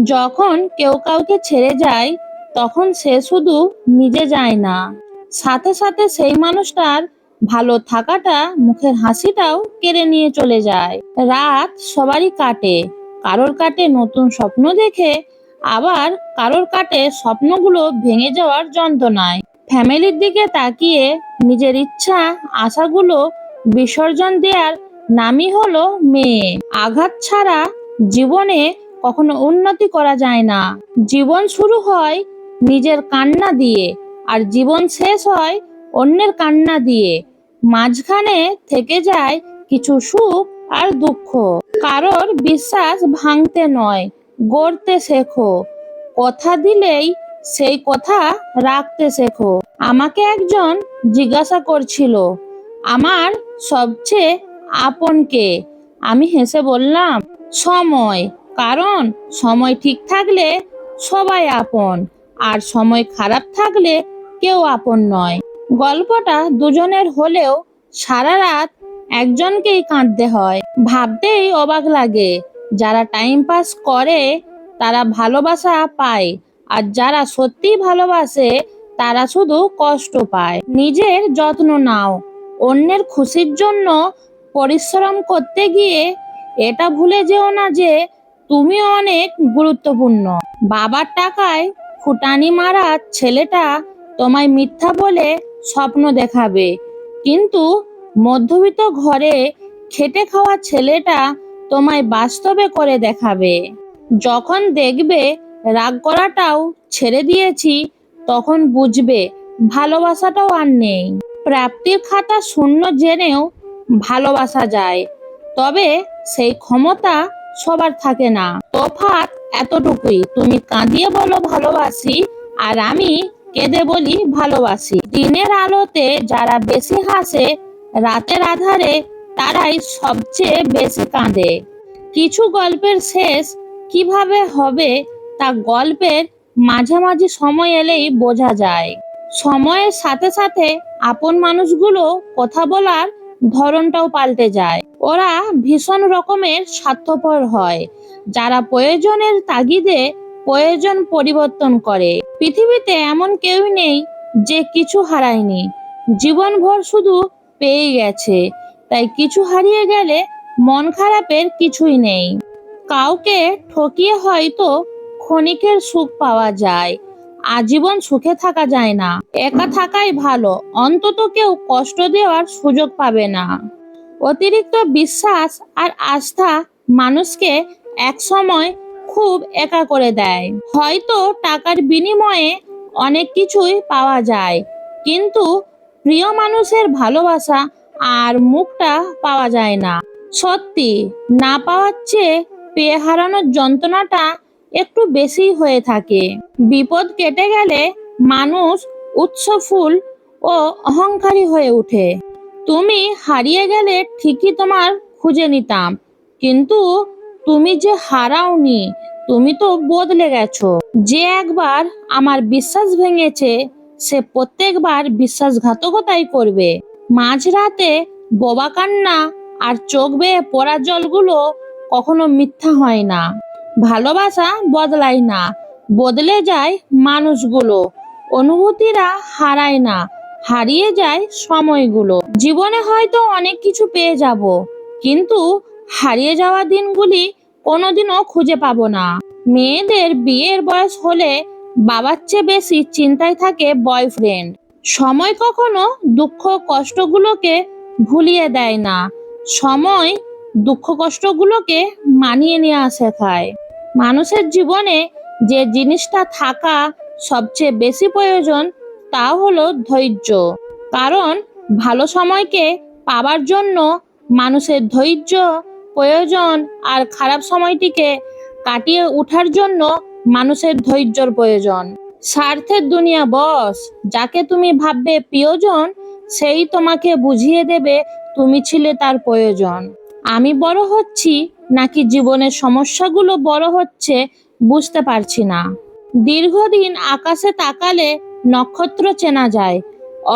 যখন কেউ কাউকে ছেড়ে যায়, তখন সে শুধু নিজে যায় না। সাথে সাথে সেই মানুষটার ভালো থাকাটা মুখের হাসিটাও কেড়ে নিয়ে চলে যায়। রাত সবারই কাটে। কারোর কাটে নতুন স্বপ্ন দেখে, আবার কারোর কাটে স্বপ্নগুলো ভেঙে যাওয়ার যন্ত্রণায়। ফ্যামিলির দিকে তাকিয়ে নিজের ইচ্ছা, আশাগুলো বিসর্জন দেওয়ার নামই হলো মেয়ে। আঘাত ছাড়া জীবনে কখনো উন্নতি করা যায় না। জীবন শুরু হয় নিজের কান্না দিয়ে আর জীবন শেষ হয় অন্যের কান্না দিয়ে। মাঝখানে থেকে যায় কিছু সুখ আর দুঃখ। কারোর বিশ্বাস ভাঙতে নয়, গড়তে শেখো। কথা দিলেই সেই কথা রাখতে শেখো। আমাকে একজন জিজ্ঞাসা করছিল, আমার সবচেয়ে আপনকে? আমি হেসে বললাম, সময়। কারণ সময় ঠিক থাকলে সবাই আপন, আর সময় খারাপ থাকলে কেউ আপন নয়। গল্পটা দুজনের হলেও সারা রাত একজনকেই কাঁদতে হয়। ভাবতেই অবাক লাগে, যারা টাইম পাস করে, তারা ভালোবাসা পায়, আর যারা সত্যি ভালোবাসে, তারা শুধু কষ্ট পায়। নিজের যত্ন নাও, অন্যের খুশির জন্য পরিশ্রম করতে গিয়ে এটা ভুলে যেও না যে তুমিও অনেক গুরুত্বপূর্ণ। বাবার টাকায় ফুটানি মারা ছেলেটা তোমায় মিথ্যা বলে স্বপ্ন দেখাবে। কিন্তু মধ্যবিত্ত ঘরে খেটে খাওয়া ছেলেটা তোমায় বাস্তবে করে দেখাবে। যখন দেখবে রাগ করাটাও ছেড়ে দিয়েছি, তখন বুঝবে ভালোবাসাটাও আর নেই। প্রাপ্তির খাতা শূন্য জেনেও ভালোবাসা যায়। তবে সেই ক্ষমতা সবার থাকে না। তফাৎ এতটুকুই। তুমি কাঁদিয়ে বলো ভালোবাসি, আর আমি কেঁদে বলি ভালোবাসি। দিনের আলোতে যারা বেশি হাসে, রাতের আধারে তারাই সবচেয়ে বেশি কাঁদে। কিছু গল্পের শেষ কীভাবে হবে তা গল্পের মাঝামাঝি সময় এলেই বোঝা যায়। সময়ের সাথে সাথে আপন মানুষগুলো কথা বলার ধরনটাও পাল্টে যায়। ওরা ভীষণ রকমের স্বার্থপর হয়। যারা প্রয়োজনের তাগিদে প্রয়োজন পরিবর্তন করে। পৃথিবীতে এমন কেউ নেই যে কিছু হারায়নি। জীবনভর শুধু পেয়ে গেছে। তাই কিছু হারিয়ে গেলে মন খারাপের কিছুই নেই। কাউকে ঠকিয়ে হয়তো ক্ষণিকের সুখ পাওয়া যায়। আজীবন সুখে থাকা যায় না। একা থাকাই ভালো। অন্তত কেউ কষ্ট দেওয়ার সুযোগ পাবে না। অতিরিক্ত বিশ্বাস আর আস্থা মানুষকে একসময় খুব একা করে দেয়। হয়তো টাকার বিনিময়ে অনেক কিছুই পাওয়া যায়, কিন্তু প্রিয় মানুষের ভালোবাসা আর মুখটা পাওয়া যায় না। সত্যি, না পাওয়ার চেয়ে পেয়ে হারানোর যন্ত্রণাটা একটু বেশি হয়ে থাকে। বিপদ কেটে গেলে মানুষ উৎসফুল ও অহংকারী হয়ে ওঠে। তুমি হারিয়ে গেলে ঠিকই তোমার খুঁজে নিতাম, কিন্তু তুমি যে হারাওনি, তুমি তো বদলে গেছো। যে একবার আমার বিশ্বাস ভেঙেছে, সে প্রত্যেকবার বিশ্বাসঘাতকতাই করবে। মাঝরাতে বোবা কান্না আর চোখ বেয়ে পড়া জলগুলো কখনো মিথ্যা হয় না। ভালোবাসা বদলায় না, বদলে যায় মানুষগুলো। অনুভূতিরা হারায় না, হারিয়ে যায় সময়গুলো। জীবনে হয়তো অনেক কিছু পেয়ে যাব, কিন্তু হারিয়ে যাওয়া দিনগুলি কোনোদিনও খুঁজে পাবো না। মেয়েদের বিয়ের বয়স হলে বাবার চেয়ে বেশি চিন্তায় থাকে বয়ফ্রেন্ড। সময় কখনো দুঃখ কষ্টগুলোকে ভুলিয়ে দেয় না, সময় দুঃখ কষ্টগুলোকে মানিয়ে নিয়ে নেওয়া শেখায়। মানুষের জীবনে যে জিনিসটা থাকা সবচেয়ে বেশি প্রয়োজন তা হলো ধৈর্য। কারণ ভালো সময়কে পাবার জন্য মানুষের ধৈর্য প্রয়োজন আর খারাপ সময়টিকে কাটিয়ে ওঠার জন্য মানুষের ধৈর্যর প্রয়োজন। স্বার্থের দুনিয়া বস, যাকে তুমি ভাববে প্রিয়জন, সেই তোমাকে বুঝিয়ে দেবে তুমি ছিলে তার প্রয়োজন। আমি বড় হচ্ছি নাকি জীবনের সমস্যাগুলো বড় হচ্ছে বুঝতে পারছি না। দীর্ঘদিন আকাশে তাকালে নক্ষত্র চেনা যায়,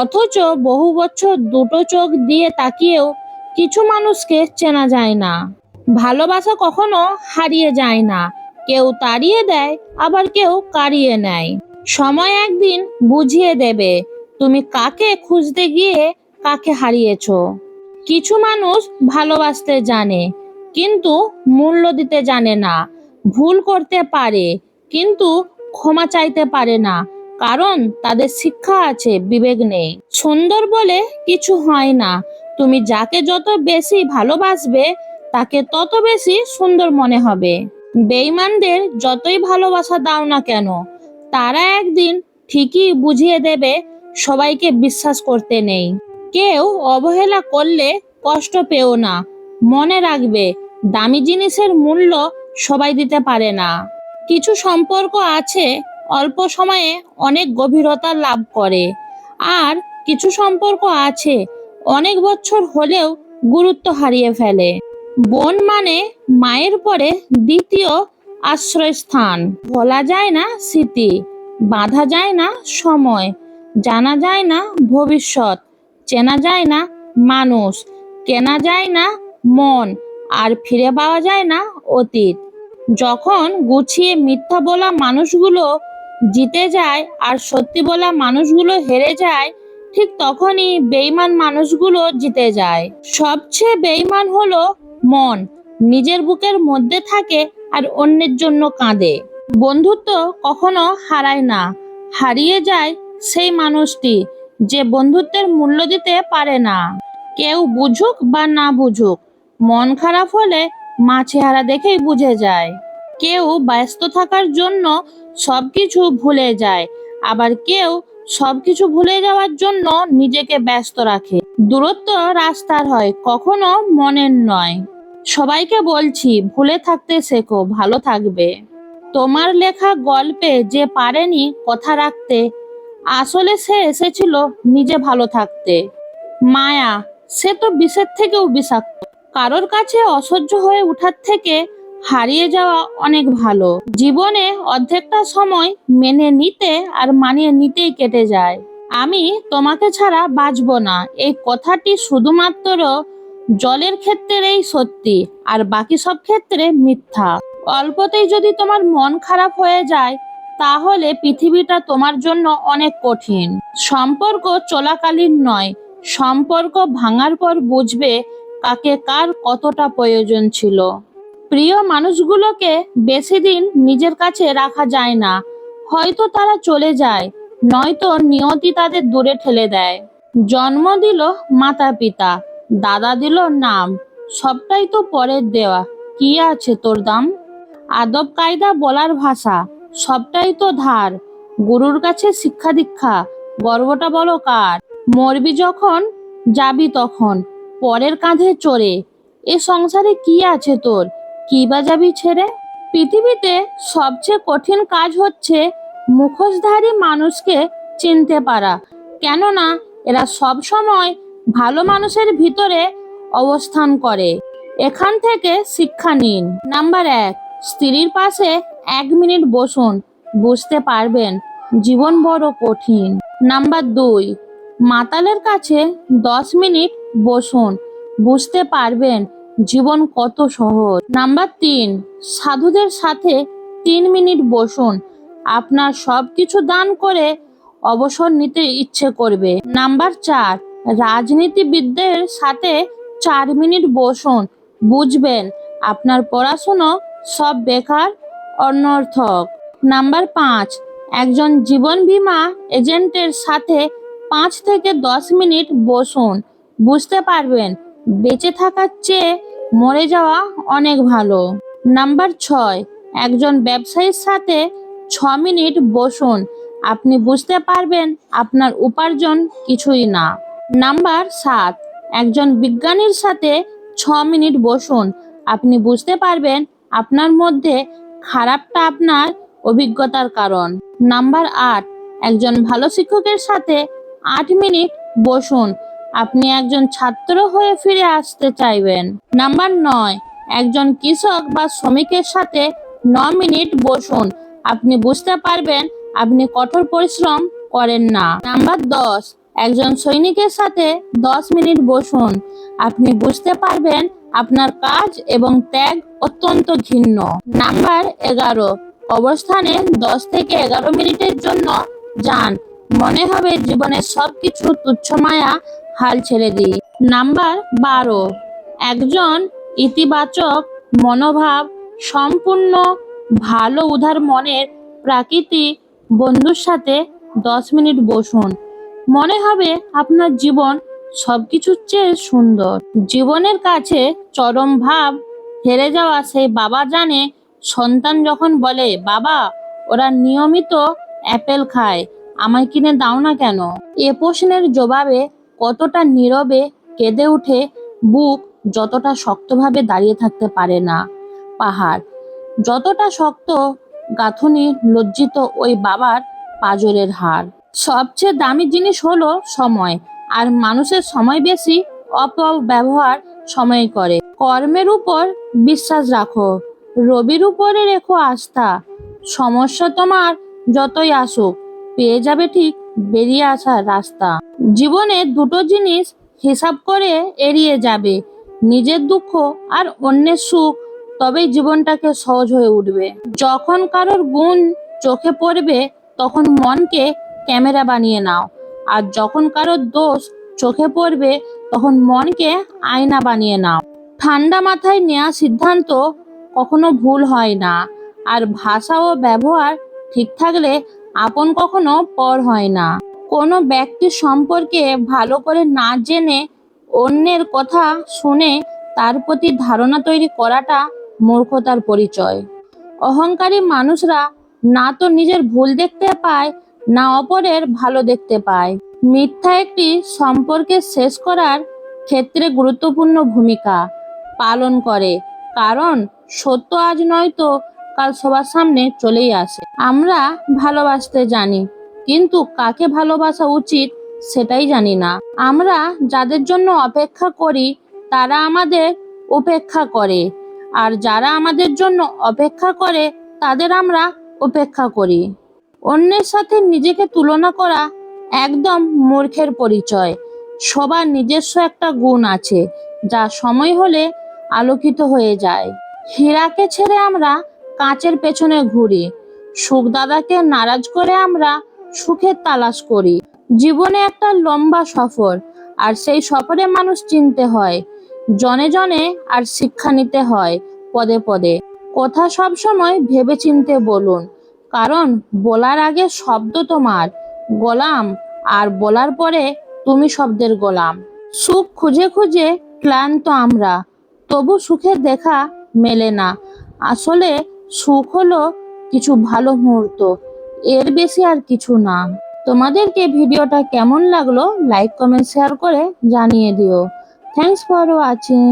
অথচ বহু বছর দুটো চোখ দিয়ে তাকিয়েও কিছু মানুষকে চেনা যায় না। ভালোবাসা কখনো হারিয়ে যায় না, কেউ তাড়িয়ে দেয়, আবার কেউ কাড়িয়ে নেয়। সময় একদিন বুঝিয়ে দেবে, তুমি কাকে খুঁজতে গিয়ে কাকে হারিয়েছো। কিছু মানুষ ভালোবাসতে জানে কিন্তু মূল্য দিতে জানে না, ভুল করতে পারে, কিন্তু ক্ষমা চাইতে পারে না, কারণ তাদের শিক্ষা আছে, বিবেক নেই। সুন্দর বলে কিছু হয় না, তুমি যাকে যত বেশি ভালোবাসবে, তাকে তত বেশি সুন্দর মনে হবে। বেইমানদের যতই ভালোবাসা দাও না কেন, তারা একদিন ঠিকই বুঝিয়ে দেবে, সবাইকে বিশ্বাস করতে নেই। কেউ অবহেলা করলে কষ্ট পেও না, মনে রাখবে দামি জিনিসের মূল্য সবাই দিতে পারে না। কিছু সম্পর্ক আছে, অল্প সময়ে অনেক গভীরতা লাভ করে। আর কিছু সম্পর্ক আছে, অনেক বছর হলেও গুরুত্ব হারিয়ে ফেলে। বোন মানে মায়ের পরে দ্বিতীয় আশ্রয়স্থান। বলা যায় না স্মৃতি, বাঁধা যায় না সময়, জানা যায় না ভবিষ্যৎ, চেনা যায় না মানুষ, কেনা যায় না মন। আর ফিরে পাওয়া যায় না অতীত। যখন গুছিয়ে মিথ্যা বলা মানুষগুলো জিতে যায় আর সত্যি বলা মানুষগুলো হেরে যায়, ঠিক তখনই বেইমান মানুষগুলো জিতে যায়। সবচেয়ে বেইমান হলো মন, নিজের বুকের মধ্যে থাকে আর অন্যের জন্য কাঁদে। বন্ধুত্ব কখনো হারায় না, হারিয়ে যায় সেই মানুষটি যে বন্ধুত্বের মূল্য দিতে পারে না। কেউ বুঝুক বা না বুঝুক মন খারাপ হলে মা চেহারা দেখেই বুঝে যায়। কেউ ব্যস্ত থাকার জন্য সবকিছু ভুলে যায়, আবার কেউ সবকিছু ভুলে যাওয়ার জন্য নিজেকে ব্যস্ত রাখে। দূরত্ব রাস্তার হয়, কখনো মনের নয়। সবাইকে বলছি, ভুলে থাকতে শেখো, ভালো থাকবে। তোমার লেখা গল্পে যে পারেনি কথা রাখতে, আসলে সে এসেছিল নিজে ভালো থাকতে। মায়া, সে তো বিষের থেকেও বিষাক্ত। কারোর কাছে অসহ্য হয়ে ওঠার থেকে হারিয়ে যাওয়া অনেক ভালো। জীবনে অর্ধেকটা সময় মেনে নিতে আর মানিয়ে নিতেই কেটে যায়। আমি তোমাকে ছাড়া বাঁচব না। এই কথাটি শুধুমাত্র জলের ক্ষেত্রেই সত্যি, আর বাকি সব ক্ষেত্রে মিথ্যা। অল্পতেই যদি তোমার মন খারাপ হয়ে যায়, তাহলে পৃথিবীটা তোমার জন্য অনেক কঠিন। সম্পর্ক চলাকালীন নয়, সম্পর্ক ভাঙার পর বুঝবে কাকে কার কতটা প্রয়োজন ছিল? প্রিয় মানুষগুলোকে বেশি দিন নিজের কাছে রাখা যায় না। হয়তো তারা চলে যায়, নয়তো নিয়তি তাদের দূরে ঠেলে দেয়। জন্ম দিল মাতা পিতা দাদা দিল নাম, সবটাই তো পরের দেওয়া। কি আছে তোর দাম? আদব কায়দা বলার ভাষা, সবটাই তো ধার। গুরুর কাছে শিক্ষা দীক্ষা, গর্বটা বলো কার? মরবি যখন, যাবি তখন। পরের কাঁধে চড়ে, এ সংসারে কি আছে তোর? কি বা যাবি ছেড়ে? পৃথিবীতে সবচেয়ে কঠিন কাজ হচ্ছে মুখোশধারী মানুষকে চিনতে পারা। কেননা এরা সব সময় ভালো মানুষের ভিতরে অবস্থান করে। এখান থেকে শিক্ষা নিন। নাম্বার এক, স্ত্রীর পাশে এক মিনিট বসুন। বুঝতে পারবেন, জীবন বড় কঠিন। নাম্বার দুই, মাতালের কাছে দশ মিনিট বসুন। বুঝতে পারবেন জীবন কত সহজ। নাম্বার তিন, সাধুদের সাথে তিন মিনিট বসুন। আপনার সব কিছু দান করে অবসর নিতে ইচ্ছে করবে। নাম্বার চার, রাজনীতিবিদদের সাথে চার মিনিট বসুন। বুঝবেন আপনার পড়াশুনো সব বেকার, অনর্থক। নাম্বার পাঁচ, একজন জীবন বীমা এজেন্টের সাথে পাঁচ থেকে দশ মিনিট বসুন। বুঝতে পারবেন, বেঁচে থাকার চেয়ে মরে যাওয়া অনেক ভালো। নাম্বার ছয়, একজন ব্যবসায়ীর সাথে ছ মিনিট বসুন। আপনি বুঝতে পারবেন আপনার উপার্জন কিছুই না। নাম্বার সাত, একজন বিজ্ঞানীর সাথে ছ মিনিট বসুন। আপনি বুঝতে পারবেন আপনার মধ্যে খারাপটা আপনার অভিজ্ঞতার কারণ। নাম্বার আট, একজন ভালো শিক্ষকের সাথে আট মিনিট বসুন। আপনি একজন ছাত্র হয়ে ফিরে আসতে চাইবেন। নাম্বার নয়, একজন কৃষক বা শ্রমিকের সাথে ন মিনিট বসুন। আপনি বুঝতে পারবেন আপনি কঠোর পরিশ্রম করেন না। নাম্বার দশ, একজন সৈনিকের সাথে দশ মিনিট বসুন। আপনি বুঝতে পারবেন আপনার কাজ এবং ত্যাগ অত্যন্ত ঘিন্ন নাম্বার এগারো, অবস্থানে দশ থেকে এগারো মিনিটের জন্য যান। মনে হবে জীবনের সবকিছু তুচ্ছ মায়া হাল ছেড়ে দিই। নাম্বার বারো। একজন ইতিবাচক মনোভাব, সম্পূর্ণ ভালো উদার মনের প্রাকৃতিক বন্ধুর সাথে দশ মিনিট বসুন। মনে হবে আপনার জীবন সবকিছুর চেয়ে সুন্দর। জীবনের কাছে চরম ভাব হেরে যাওয়া সেই বাবা জানে, সন্তান যখন বলে, বাবা, ওরা নিয়মিত অ্যাপেল খায়, আমায় কিনে দাও না কেন? এ প্রশ্নের জবাবে কতটা নীরবে কেঁদে উঠে বুক যতটা শক্তভাবে দাঁড়িয়ে থাকতে পারে না। পাহাড়, যতটা শক্ত গাঁথনি লজ্জিত ওই বাবার পাজরের হার সবচেয়ে দামি জিনিস হলো সময়, আর মানুষের সময় বেশি অপব্যবহার সময় করে। কর্মের উপর বিশ্বাস রাখো, রবির উপরে রেখো আস্থা। সমস্যা তোমার যতই আসুক, পেয়ে যাবে ঠিক বেরিয়ে আসার রাস্তা। জীবনে দুটো জিনিস হিসাব করে এড়িয়ে যাবে, নিজের দুঃখ আর অন্যের সুখ, তবেই জীবনটাকে সহজ হয়ে উঠবে। যখন কারোর গুণ চোখে পড়বে, তখন মনকে ক্যামেরা বানিয়ে নাও। আর যখন কারোর দোষ চোখে পড়বে, তখন মনকে আয়না বানিয়ে নাও। ঠান্ডা মাথায় নেওয়া সিদ্ধান্ত কখনো ভুল হয় না। আর ভাষা ও ব্যবহার ঠিক থাকলে আপন কখনো পর হয় না। কোনো ব্যক্তি সম্পর্কে ভালো করে না জেনে অন্যের কথা শুনে তার প্রতি ধারণা তৈরি করাটা মূর্খতার পরিচয়। অহংকারী মানুষরা না তো নিজের ভুল দেখতে পায়, না অপরের ভালো দেখতে পায়। মিথ্যা একটি সম্পর্কে শেষ করার ক্ষেত্রে গুরুত্বপূর্ণ ভূমিকা পালন করে, কারণ সত্য আজ নয়তো কাল সবার সামনে চলেই আসে। আমরা ভালোবাসতে জানি, কিন্তু কাকে ভালোবাসা উচিত সেটাই জানি না। আমরা যাদের জন্য অপেক্ষা করি, তারা আমাদের উপেক্ষা করে। আর যারা আমাদের জন্য অপেক্ষা করে, তাদের আমরা উপেক্ষা করি। অন্যের সাথে নিজেকে তুলনা করা একদম মূর্খের পরিচয়। সবার নিজস্ব একটা গুণ আছে, যা সময় হলে আলোকিত হয়ে যায়। হীরাকে ছেড়ে আমরা কাঁচের পেছনে ঘুরি। সুখদাদাকে নারাজ করে আমরা সুখের তালাশ করি। জীবনে একটা লম্বা সফর, আর সেই সফরে মানুষ চিনতে হয়। জনে জনে আর শিক্ষা নিতে হয়, পদে পদে। কথা সব সময় ভেবে চিনতে বলুন, কারণ বলার আগে শব্দ তোমার। গোলাম, আর বলার পরে তুমি শব্দের গোলাম। সুখ খুঁজে খুঁজে ক্লান্ত আমরা, তবু সুখের দেখা মেলে না। আসলে সুখ হলো কিছু ভালো মুহূর্ত। এর বেশি আর কিছু না। তোমাদেরকে ভিডিওটা কেমন লাগল লাইক কমেন্ট শেয়ার করে জানিয়ে দিও। Thanks for watching